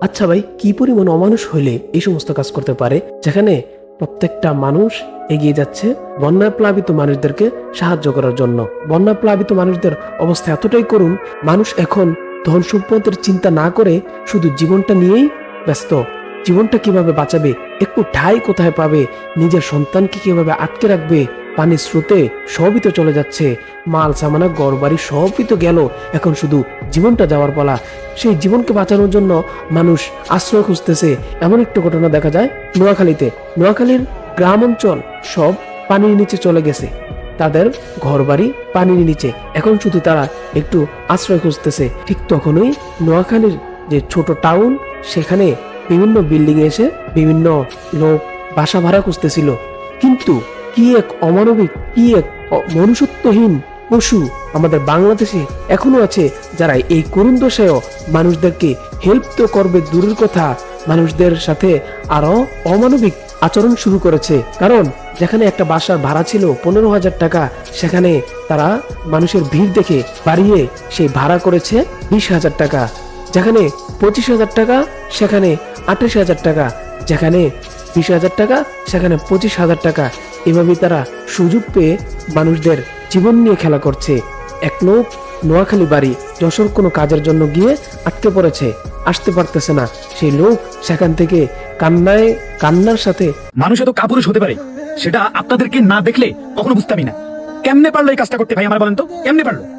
আচ্ছা ভাই, কি পরিমাণ অমানুষ হইলে এই সমস্ত কাজ করতে পারে? যেখানে প্রত্যেকটা মানুষ এগিয়ে যাচ্ছে বন্যা প্লাবিত মানুষদেরকে সাহায্য করার জন্য। বন্যা প্লাবিত মানুষদের অবস্থা এতটাই করুন, মানুষ এখন ধন সম্পদের চিন্তা না করে শুধু জীবনটা নিয়েই ব্যস্ত। জীবনটা কীভাবে বাঁচাবে? একটু ঠাই কোথায় পাবে? নিজের সন্তানকে কীভাবে আটকে রাখবে? পানির স্রোতে সবই তো চলে যাচ্ছে। মাল, সামানা ঘর বাড়ি সবই তো গেল। এখন শুধু জীবনটা যাওয়ার পালা। সেই জীবনকে বাঁচানোর জন্য মানুষ আশ্রয় খুঁজতেছে। এমন একটা ঘটনা দেখা যায় নোয়াখালীতে। নোয়াখালীর গ্রাম অঞ্চল সব পানির নিচে চলে গেছে। তাদের ঘরবাড়ি পানির নিচে। এখন শুধু তারা একটু আশ্রয় খুঁজতেছে। ঠিক তখনই নোয়াখালীর যে ছোট টাউন সেখানে বিভিন্ন বিল্ডিং এসে বিভিন্ন লোক বাসা ভাড়া খুঁজতেছিল। কিন্তু কি এক অমানবিক, কি এক মনুষ্যত্বহীন পশু আমাদের বাংলাদেশে এখনও আছে যারা এই করুণ দশায়ও মানুষদেরকে হেল্প তো করবে দূরের কথা, মানুষদের সাথে আরও অমানবিক আচরণ শুরু করেছে। কারণ যেখানে একটা বাসার ভাড়া ছিল পনেরো হাজার টাকা, সেখানে তারা মানুষের ভিড় দেখে বাড়িয়ে সেই ভাড়া করেছে বিশ হাজার টাকা। যেখানে পঁচিশ হাজার টাকা, সেখানে আঠাশ হাজার টাকা, যেখানে বিশ হাজার টাকা, সেখানে পঁচিশ হাজার টাকা। এভাবে তারা সুযোগ পেয়ে মানুষদের জীবন নিয়ে খেলা করছে। এক লোক নোয়াখালী বাড়ি, যশোর কোনো কাজের জন্য গিয়ে আটকে পড়েছে, আসতে পারতেছে না। সেই লোক সেখান থেকে কান্নায়, কান্নার সাথে মানুষ এত কাপুরুষ হতে পারে। সেটা আপনাদেরকে না দেখলে কখনো বুঝতামই না। কেমনে পারল এই কাজটা করতে ভাই, আমার বলেন তো? কেমনে পারল?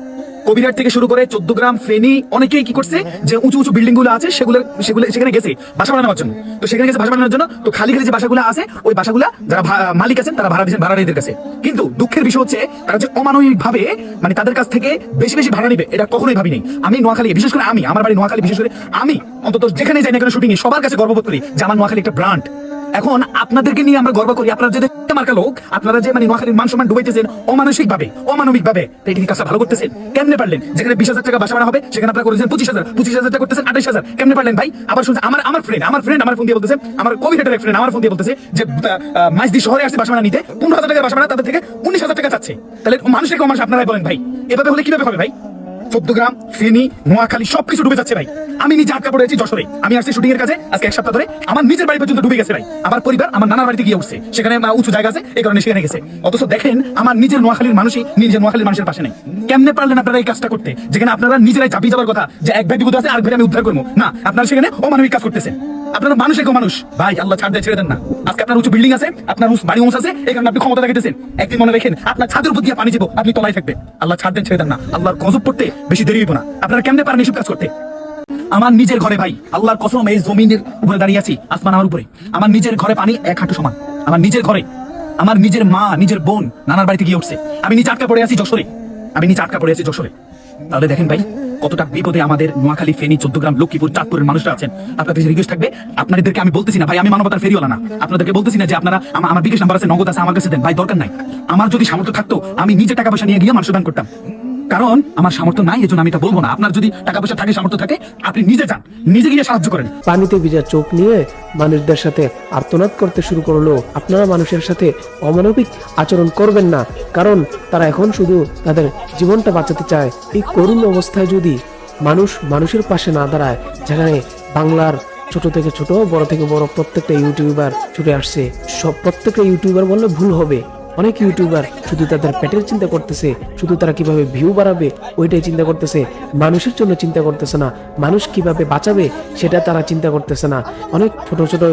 কবিরাট থেকে শুরু করে চোদ্দ গ্রাম ফেনী, অনেকেই কি করছে যে উঁচু উঁচু বিল্ডিংগুলো আছে, সেগুলো সেগুলো সেখানে গেছে বাসা বানানোর জন্য। তো সেখানে গেছে বাসা বানানোর জন্য, তো খালি খালি যে বাসাগুলো আছে, ওই বাসাগুলো যারা মালিক আছেন, তারা ভাড়া দিচ্ছেন ভাড়াটিদের কাছে। কিন্তু দুঃখের বিষয় হচ্ছে, তারা যে অমানবিক ভাবে মানে তাদের কাছ থেকে বেশি বেশি ভাড়া নিবে, এটা কখনোই ভাবিনি। আমি নোয়াখালী, বিশেষ করে আমি, আমার বাড়ি নোয়াখালী, বিশেষ করে আমি অন্তত যেখানে যাই না কেন শুটিং সবার কাছে গর্ববোধ করি যে আমার নোয়াখালী একটা ব্রান্ড এখন আপনাদেরকে নিয়ে আমরা গর্ব করি। আপনারা যে মার্কা লোক, আপনারা যে মানে নোয়াখালীর মান সম্মান ডুবাইতেছেন অমানসিক ভাবে অমানবিক ভাবে এটা কাজটা ভালো করতেছেন। কেমনে পারলেন? যেখানে বিশ হাজার টাকা বাসা হবে, সেখানে আপনারা করেছেন পঁচিশ হাজার। পঁচিশ হাজার টাকা করতেছেন আঠাশ হাজার। কেমনে পারলেন ভাই? আবার শুনছে আমার আমার ফ্রেন্ড আমার ফ্রেন্ড আমার ফোন দিয়ে বলতেছে, আমার কবি হেটার এক ফ্রেন্ড আমার ফোন দিয়ে বলতেছে যে মাইজদি শহরে আসছে বাসা নিতে, পনেরো হাজার টাকা বাসা তাদের থেকে উনিশ হাজার টাকা চাচ্ছে। তাহলে মানুষের মানুষ আপনারাই বলেন ভাই। এভাবে হলে কীভাবে হবে ভাই? চোদ্দগ্রাম, ফেনী, নোয়াখালী সবকিছু ডুবে যাচ্ছে ভাই। আমি নিজে আটকা পড়ে আছি যশোরে। আমি আসছি শুটিং এর কাছে আজকে এক সপ্তাহ ধরে। আমার নিজের বাড়ি পর্যন্ত ডুবে গেছে ভাই। আমার পরিবার আমার নানার বাড়িতে গিয়ে উঠছে। সেখানে উঁচু জায়গা আছে, এই কারণে সেখানে গেছে। অথচ দেখেন, আমার নিজের নোয়াখালীর মানুষই নিজের নোয়াখালীর মানুষের পাশে নেই। কেমনে পারলেন আপনারা এই কাজটা করতে? যেখানে আপনারা নিজেরাই চাপিয়ে যাওয়ার কথা, যে এক ভাই বিপদ আছে আর ভাই আমি উদ্ধার করব। না, আপনারা সেখানে অমানবিক কাজ করতেছেন। আপনারা মানুষের কেউ মানুষ। ভাই, আল্লাহ ছাড় দিয়ে ছেড়ে দেন না। আজকে আপনার উঁচু বিল্ডিং আছে, আপনার উঁচু বাড়ি উঁচ আছে, এই কারণে আপনি ক্ষমতা দেখাইতেছেন। একদিন মনে রাখেন, আপনার ছাদের উপর দিয়ে পানি যাব, আপনি তলায় থাকবেন। আল্লাহ ছাড় দেন, ছেড়ে দেন না। আল্লাহর গজব পড়তে বেশি দেরি হইব না। আপনারা কেমনে পারেন এসব কাজ করতে? আমার নিজের ঘরে ভাই, আল্লাহর কসম, এই জমিনের উপরে দাঁড়িয়ে আছি, আসমান আমার উপরে। আমার নিজের ঘরে পানি এক হাঁটু সমান। আমার নিজের ঘরে, আমার নিজের মা, নিজের বোন নানার বাড়িতে গিয়ে উঠছে। আমি নিচে আটকা পড়ে আছি যশোরে। আমি নিচে আটকা পড়ে আছি যশোরে। তাহলে দেখেন ভাই, কতটা বিপদে আমাদের নোয়াখালী, ফেনী, চোদ্দগ্রাম, লক্ষ্মীপুর, চাঁদপুরের মানুষরা আছেন। আপনাদের রিকোয়েস্ট থাকবে, আপনাদেরকে আমি বলতেছি না ভাই, আমি মানবতার ফেরিওয়ালা না। আপনাদেরকে বলতেছি না যে আপনারা আমার বিকাশ নাম্বার আছে, নগদ আছে, আমার কাছে দেন। ভাই, দরকার নাই। আমার যদি সামর্থ্য থাকতো, আমি নিজে টাকা পয়সা নিয়ে গিয়ে মানুষ দান করতাম। কারণ আমার সামর্থ্য নাই, এজন্য আমি এটা বলব না। আপনার যদি টাকা পয়সা থাকে, সামর্থ্য থাকে, আপনি নিজে যান। নিজে গিয়ে সাহায্য করেন। পানিতে ভিজা চোখ নিয়ে মানুষদের সাথে আর্তনাদ করতে শুরু করল আপনারা মানুষের সাথে অমানবিক আচরণ করবেন না, কারণ তারা এখন শুধু তাদের জীবনটা বাঁচাতে চায়। এই করুণ অবস্থায় যদি মানুষ মানুষের পাশে না দাঁড়ায়, যেখানে বাংলার ছোট থেকে ছোট, বড় থেকে বড় প্রত্যেকটা ইউটিউবার ছুটে আসছে, সব প্রত্যেকটা ইউটিউবার বললে ভুল হবে। অনেক ইউটিউবার শুধু তাদের পেটের চিন্তা করতেছে, শুধু তারা কীভাবে ভিউ বাড়াবে, ওইটাই চিন্তা করতেছে। মানুষের জন্য চিন্তা করতেছে না। মানুষ কীভাবে বাঁচাবে, সেটা তারা চিন্তা করতেছে না। অনেক ছোট ছোট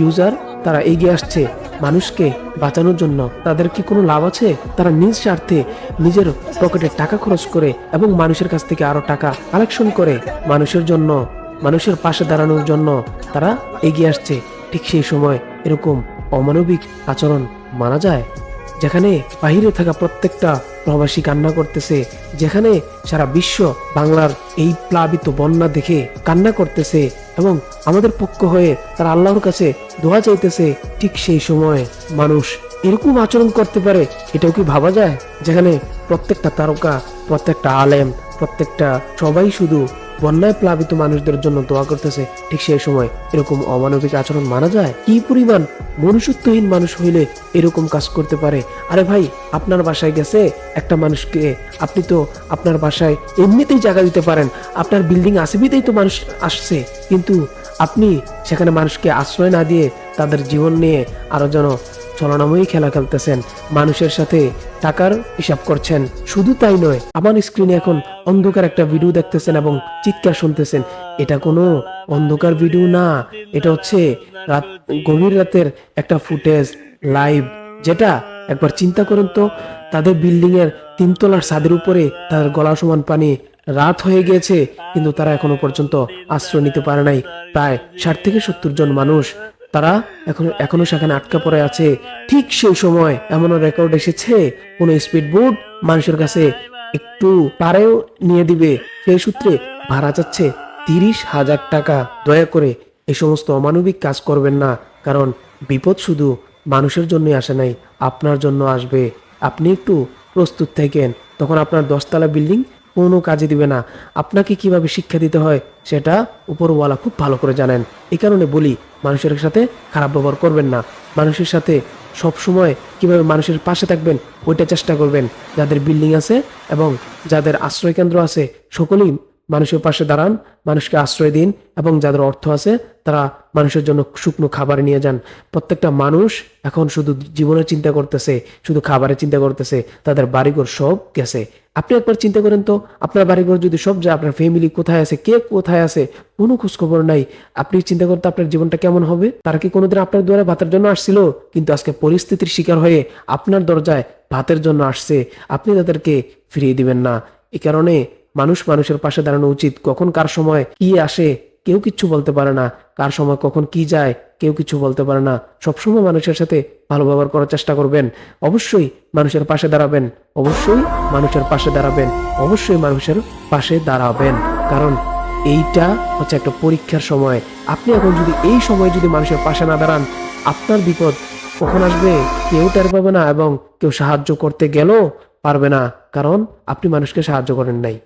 ইউজার তারা এগিয়ে আসছে মানুষকে বাঁচানোর জন্য। তাদের কি কোনো লাভ আছে? তারা নিজ স্বার্থে নিজের পকেটে টাকা খরচ করে এবং মানুষের কাছ থেকে আরও টাকা কালেকশন করে মানুষের জন্য, মানুষের পাশে দাঁড়ানোর জন্য তারা এগিয়ে আসছে। ঠিক সেই সময় এরকম অমানবিক আচরণ মানা যায়। যেখানে বাহিরে থাকা প্রত্যেকটা প্রবাসী কান্না করতেছে, যেখানে সারা বিশ্ব বাংলার এই প্লাবিত বন্যা দেখে কান্না করতেছে এবং আমাদের পক্ষ হয়ে তারা আল্লাহর কাছে দোয়া চাইতেছে, ঠিক সেই সময় মানুষ এরকম আচরণ করতে পারে, এটাও কি ভাবা যায়? যেখানে প্রত্যেকটা তারকা, প্রত্যেকটা আলেম, প্রত্যেকটা সবাই শুধু বন্যায় প্লাবিত মানুষদের জন্য দোয়া করতেছে, ঠিক সেই সময় এরকম অমানবিক আচরণ মানা যায়? কি পরিমাণ মনুষ্যত্বহীন মানুষ হইলে এরকম কাজ করতে পারে? আরে ভাই, আপনার বাসায় গেছে একটা মানুষকে, আপনি তো আপনার বাসায় এমনিতেই জায়গা দিতে পারেন, আপনার বিল্ডিং আসবিতেই তো মানুষ আসছে, কিন্তু আপনি সেখানে মানুষকে আশ্রয় না দিয়ে তাদের জীবন নিয়ে আরও যেন চলনাময়ী খেলা খেলতেছেন। মানুষের সাথে টাকার হিসাব করছেন। শুধু তাই নয়, আমার স্ক্রিনে এখন অন্ধকার একটা ভিডিও দেখতেছেন এবং চিৎকার শুনতেছেন। এটা কোনো অন্ধকার ভিডিও না, এটা হচ্ছে রাত, গভীর রাতের একটা ফুটেজ লাইভ যেটা একবার চিন্তা করেন তো, তাদের বিল্ডিং এর তিনতলার ছাদের উপরে তাদের গলা সমান পানি রাত হয়ে গিয়েছে, কিন্তু তারা এখনও পর্যন্ত আশ্রয় নিতে পারে নাই। প্রায় ষাট থেকে সত্তর জন মানুষ তারা এখন, এখনও সেখানে আটকা পড়ে আছে। ঠিক সেই সময় এমনও রেকর্ড এসেছে, কোন স্পিড বোট মানুষের কাছে একটু পারেও নিয়ে দিবে। সেই সূত্রে ভাড়া যাচ্ছে তিরিশ হাজার টাকা। দয়া করে এই সমস্ত অমানবিক কাজ করবেন না, কারণ বিপদ শুধু মানুষের জন্যই আসে নাই, আপনার জন্য আসবে। আপনি একটু প্রস্তুত থাকেন, তখন আপনার দশতলা বিল্ডিং কোনো কাজে দিবে না। আপনাকে কীভাবে শিক্ষা দিতে হয়, সেটা উপরওয়ালা খুব ভালো করে জানেন। এই কারণে বলি মানুষের সাথে খারাপ ব্যবহার করবেন না। মানুষের সাথে সব সময় কীভাবে মানুষের পাশে থাকবেন, ওইটা চেষ্টা করবেন। যাদের বিল্ডিং আছে এবং যাদের আশ্রয়কেন্দ্র আছে, সকলেই মানুষের পাশে দাঁড়ান, মানুষকে আশ্রয় দিন এবং যাদের অর্থ আছে তারা মানুষের জন্য শুকনো খাবার নিয়ে যান। প্রত্যেকটা মানুষ এখন শুধু জীবনের চিন্তা করতেছে, শুধু খাবারের চিন্তা করতেছে, তাদের বাড়িঘর সব গেছে। আপনি একবার চিন্তা করেন তো, আপনার বাড়িঘর যদি সব যায়, আপনার ফ্যামিলি কোথায় আছে, কে কোথায় আছে, কোনো খোঁজখবর নাই। আপনি চিন্তা করতে আপনার জীবনটা কেমন হবে? তারা কি কোনোদিন আপনার দুয়ারে ভাতের জন্য আসছিল? কিন্তু আজকে পরিস্থিতির শিকার হয়ে আপনার দরজায় ভাতের জন্য আসছে। আপনি তাদেরকে ফিরিয়ে দিবেন না। এ কারণে মানুষ মানুষের পাশে দাঁড়ানো উচিত। কখন কার সময় কি আসে, কেউ কিচ্ছু বলতে পারে না। কার সময় কখন কি যায়, কেউ কিছু বলতে পারে না। সবসময় মানুষের সাথে ভালো ব্যবহার করার চেষ্টা করবেন। অবশ্যই মানুষের পাশে দাঁড়াবেন। অবশ্যই মানুষের পাশে দাঁড়াবেন। অবশ্যই মানুষের পাশে দাঁড়াবেন। কারণ এইটা হচ্ছে একটা পরীক্ষার সময়। আপনি এখন যদি এই সময় যদি মানুষের পাশে না দাঁড়ান, আপনার বিপদ কখন আসবে? কেউ টের পাবে না এবং কেউ সাহায্য করতে গেলেও পারবে না। কারণ আপনি মানুষকে সাহায্য করেন নাই।